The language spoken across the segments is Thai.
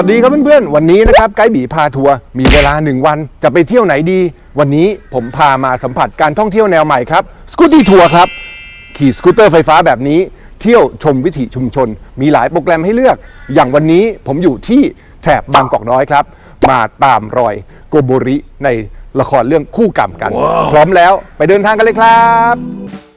วัสดีครับเพื่อนๆ วันนี้นะครับไกด์บีพาทัวร์มีเวลาหนึ่งวันจะไปเที่ยวไหนดี วันนี้ผมพามาสัมผัสการท่องเที่ยวแนวใหม่ครับสกูตตี้ทัวร์ครับ ขี่สกูตเตอร์ไฟฟ้าแบบนี้ เที่ยวชมวิถีชุมชน มีหลายโปรแกรมให้เลือก อย่างวันนี้ผมอยู่ที่แถบบางกอกน้อยครับ มาตามรอยโกโบริในละครเรื่องคู่กรรมกัน พร้อมแล้วไปเดินทางกันเลยครับ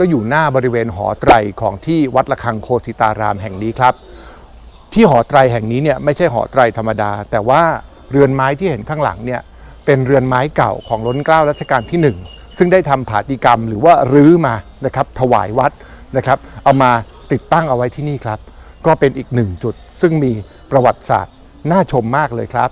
ก็อยู่หน้าบริเวณหอไตรของที่วัดระฆังโคสิตารามแห่งนี้ครับ ที่หอไตรแห่งนี้เนี่ยไม่ใช่หอไตรธรรมดา แต่ว่าเรือนไม้ที่เห็นข้างหลังเนี่ยเป็นเรือนไม้เก่าของล้นเกล้ารัชกาลที่หนึ่งซึ่งได้ทำผาติกรรมหรือว่ารื้อมานะครับถวายวัดนะครับ เอามาติดตั้งเอาไว้ที่นี่ครับ ก็เป็นอีกหนึ่งจุด ซึ่งมีประวัติศาสตร์น่าชมมากเลยครับ